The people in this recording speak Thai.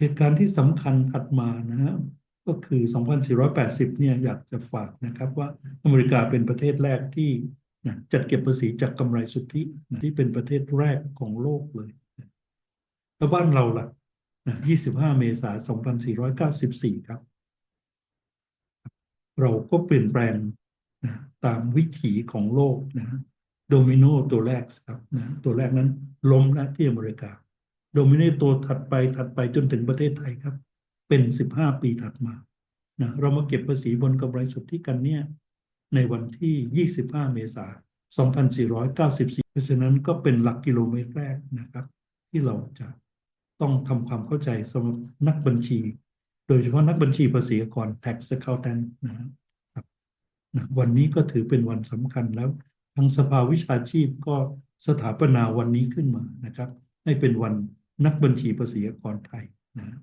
เหตุการณ์ที่สำคัญถัดมานะฮะก็คือ 2480 เนี่ยอยากจะฝากนะครับว่าอเมริกาเป็นประเทศแรกที่นะจัดเก็บภาษีจากกำไรสุทธินะที่เป็นประเทศแรกของโลกเลยแล้วบ้านเราล่ะนะ25 เมษายน 2494 ครับ เราก็เปลี่ยนแปลงนะตามวิถีของโลกนะโดมิโนตัวแรกครับนะตัวแรกนั้นล้มนะที่อเมริกา โดมิเนตตัวถัดไปถัดไปจนถึงประเทศไทยครับ เป็นสิบห้าปีถัดมานะเรามาเก็บภาษีบนกำไรสุทธิกันเนี่ยในวันที่ยี่สิบห้าเมษายนสองพันสี่ร้อยเก้าสิบสี่เพราะฉะนั้นก็เป็นหลักกิโลเมตรแรกนะครับ ที่เราจะต้องทำความเข้าใจสำหรับนักบัญชี โดยเฉพาะนักบัญชีภาษีอากร tax accountant นะครับนะวันนี้ก็ถือเป็นวันสำคัญแล้ว ทางสภาวิชาชีพก็สถาปนาวันนี้ขึ้นมานะครับ ให้เป็นวัน นักบัญชีภาษีอากรไทยนะ